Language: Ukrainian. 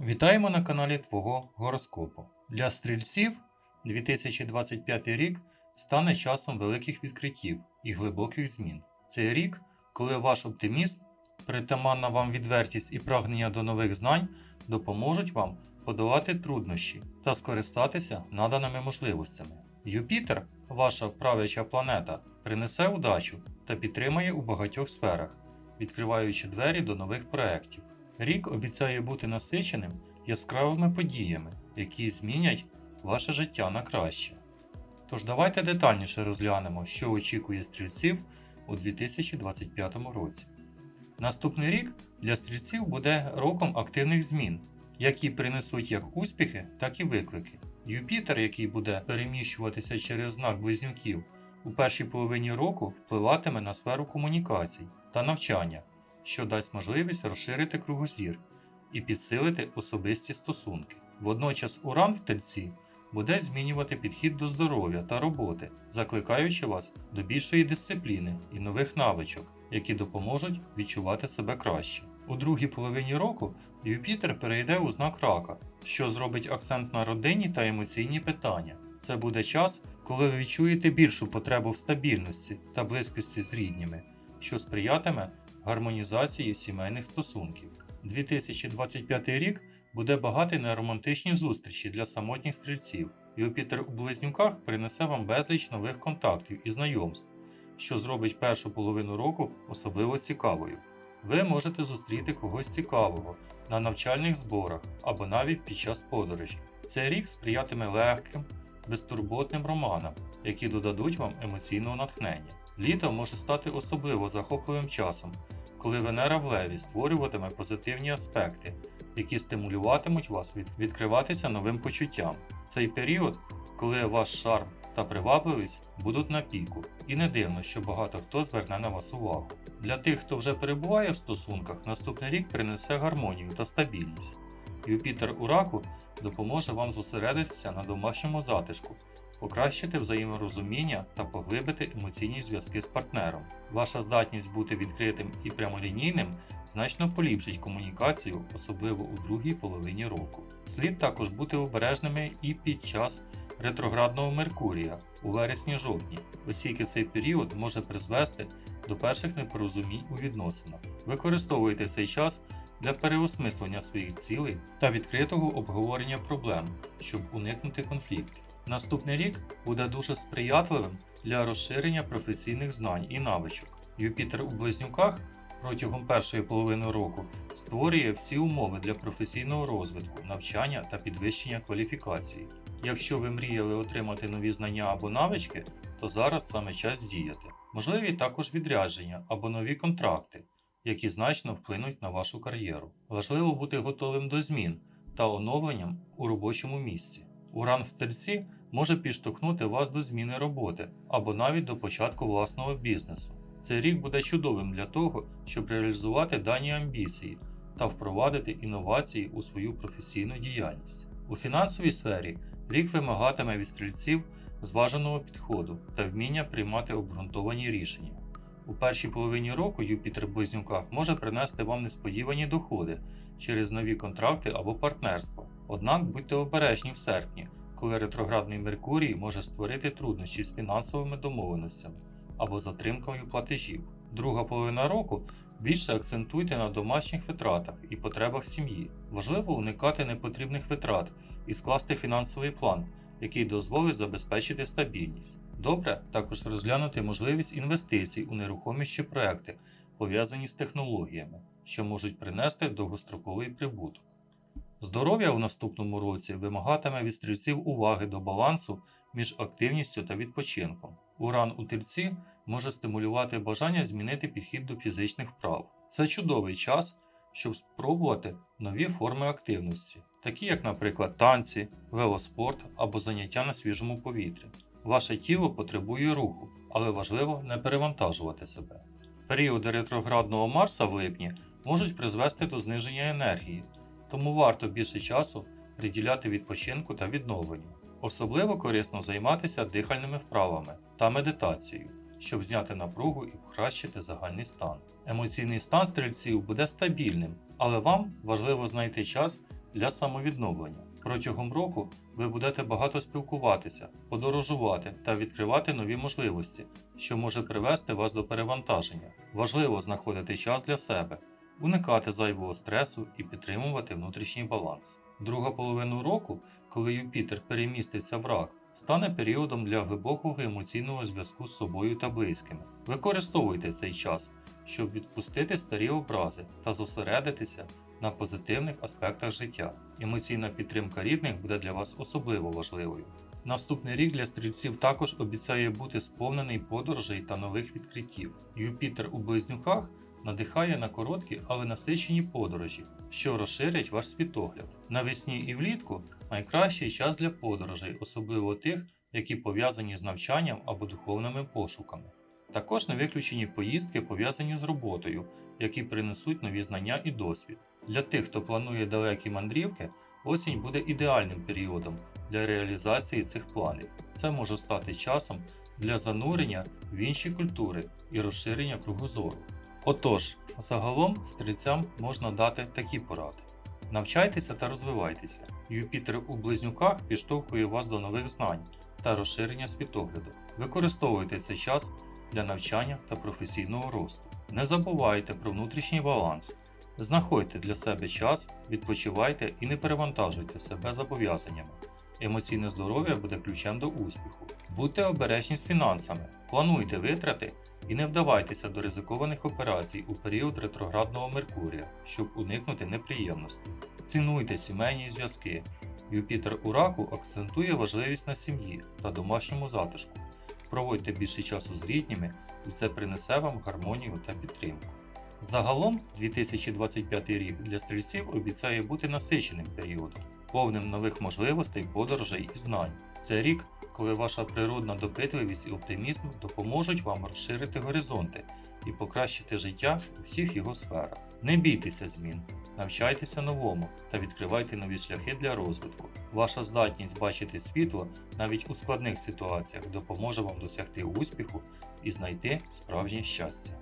Вітаємо на каналі Твого гороскопу. Для стрільців 2025 рік стане часом великих відкриттів і глибоких змін. Це рік, коли ваш оптимізм, притаманна вам відвертість і прагнення до нових знань допоможуть вам подолати труднощі та скористатися наданими можливостями. Юпітер, ваша правяча планета, принесе удачу та підтримає у багатьох сферах, відкриваючи двері до нових проєктів. Рік обіцяє бути насиченим яскравими подіями, які змінять ваше життя на краще. Тож давайте детальніше розглянемо, що очікує стрільців у 2025 році. Наступний рік для стрільців буде роком активних змін, які принесуть як успіхи, так і виклики. Юпітер, який буде переміщуватися через знак близнюків, у першій половині року впливатиме на сферу комунікацій та навчання, що дасть можливість розширити кругозір і підсилити особисті стосунки. Водночас Уран в тельці буде змінювати підхід до здоров'я та роботи, закликаючи вас до більшої дисципліни і нових навичок, які допоможуть відчувати себе краще. У другій половині року Юпітер перейде у знак рака, що зробить акцент на родинні та емоційні питання. Це буде час, коли ви відчуєте більшу потребу в стабільності та близькості з рідніми, що сприятиме гармонізації сімейних стосунків. 2025 рік буде багатий на романтичні зустрічі для самотніх стрільців. Юпітер у близнюках принесе вам безліч нових контактів і знайомств, що зробить першу половину року особливо цікавою. Ви можете зустріти когось цікавого на навчальних зборах або навіть під час подорожі. Цей рік сприятиме легким, безтурботним романам, які додадуть вам емоційного натхнення. Літо може стати особливо захопливим часом, коли Венера в Леві створюватиме позитивні аспекти, які стимулюватимуть вас від відкриватися новим почуттям. Цей період, коли ваш шарм та привабливість будуть на піку, і не дивно, що багато хто зверне на вас увагу. Для тих, хто вже перебуває в стосунках, наступний рік принесе гармонію та стабільність. Юпітер у раку допоможе вам зосередитися на домашньому затишку, покращити взаєморозуміння та поглибити емоційні зв'язки з партнером. Ваша здатність бути відкритим і прямолінійним значно поліпшить комунікацію, особливо у другій половині року. Слід також бути обережними і під час ретроградного Меркурія у вересні-жовтні, оскільки цей період може призвести до перших непорозумінь у відносинах. Використовуйте цей час для переосмислення своїх цілей та відкритого обговорення проблем, щоб уникнути конфліктів. Наступний рік буде дуже сприятливим для розширення професійних знань і навичок. Юпітер у близнюках протягом першої половини року створює всі умови для професійного розвитку, навчання та підвищення кваліфікації. Якщо ви мріяли отримати нові знання або навички, то зараз саме час діяти. Можливі також відрядження або нові контракти, які значно вплинуть на вашу кар'єру. Важливо бути готовим до змін та оновленням у робочому місці. Уран в тельці може підштовхнути вас до зміни роботи або навіть до початку власного бізнесу. Цей рік буде чудовим для того, щоб реалізувати дані амбіції та впровадити інновації у свою професійну діяльність. У фінансовій сфері рік вимагатиме від стрільців зваженого підходу та вміння приймати обґрунтовані рішення. У першій половині року Юпітер близнюках може принести вам несподівані доходи через нові контракти або партнерства. Однак будьте обережні в серпні, коли ретроградний Меркурій може створити труднощі з фінансовими домовленостями або затримкою платежів. Друга половина року більше акцентуйте на домашніх витратах і потребах сім'ї. Важливо уникати непотрібних витрат і скласти фінансовий план, який дозволить забезпечити стабільність. Добре також розглянути можливість інвестицій у нерухоміші проекти, пов'язані з технологіями, що можуть принести довгостроковий прибуток. Здоров'я у наступному році вимагатиме від стрільців уваги до балансу між активністю та відпочинком. Уран у тельці може стимулювати бажання змінити підхід до фізичних вправ. Це чудовий час, щоб спробувати нові форми активності, такі як, наприклад, танці, велоспорт або заняття на свіжому повітрі. Ваше тіло потребує руху, але важливо не перевантажувати себе. Періоди ретроградного Марса в липні можуть призвести до зниження енергії, тому варто більше часу приділяти відпочинку та відновленню. Особливо корисно займатися дихальними вправами та медитацією, щоб зняти напругу і покращити загальний стан. Емоційний стан стрільців буде стабільним, але вам важливо знайти час для самовідновлення. Протягом року ви будете багато спілкуватися, подорожувати та відкривати нові можливості, що може привести вас до перевантаження. Важливо знаходити час для себе, уникати зайвого стресу і підтримувати внутрішній баланс. Друга половина року, коли Юпітер переміститься в рак, стане періодом для глибокого емоційного зв'язку з собою та близькими. Використовуйте цей час, щоб відпустити старі образи та зосередитися на позитивних аспектах життя. Емоційна підтримка рідних буде для вас особливо важливою. Наступний рік для стрільців також обіцяє бути сповнений подорожей та нових відкриттів. Юпітер у близнюках надихає на короткі, але насичені подорожі, що розширять ваш світогляд. Навесні і влітку найкращий час для подорожей, особливо тих, які пов'язані з навчанням або духовними пошуками. Також не виключені поїздки пов'язані з роботою, які принесуть нові знання і досвід. Для тих, хто планує далекі мандрівки, осінь буде ідеальним періодом для реалізації цих планів. Це може стати часом для занурення в інші культури і розширення кругозору. Отож, загалом стрільцям можна дати такі поради: навчайтеся та розвивайтеся. Юпітер у близнюках підштовхує вас до нових знань та розширення світогляду. Використовуйте цей час для навчання та професійного росту. Не забувайте про внутрішній баланс. Знаходьте для себе час, відпочивайте і не перевантажуйте себе зобов'язаннями. Емоційне здоров'я буде ключем до успіху. Будьте обережні з фінансами, плануйте витрати і не вдавайтеся до ризикованих операцій у період ретроградного Меркурія, щоб уникнути неприємностей. Цінуйте сімейні зв'язки. Юпітер у раку акцентує важливість на сім'ї та домашньому затишку. Проводьте більше часу з рідніми, і це принесе вам гармонію та підтримку. Загалом 2025 рік для стрільців обіцяє бути насиченим періодом, повним нових можливостей, подорожей і знань. Це рік, коли ваша природна допитливість і оптимізм допоможуть вам розширити горизонти і покращити життя у всіх його сферах. Не бійтеся змін, навчайтеся новому та відкривайте нові шляхи для розвитку. Ваша здатність бачити світло навіть у складних ситуаціях допоможе вам досягти успіху і знайти справжнє щастя.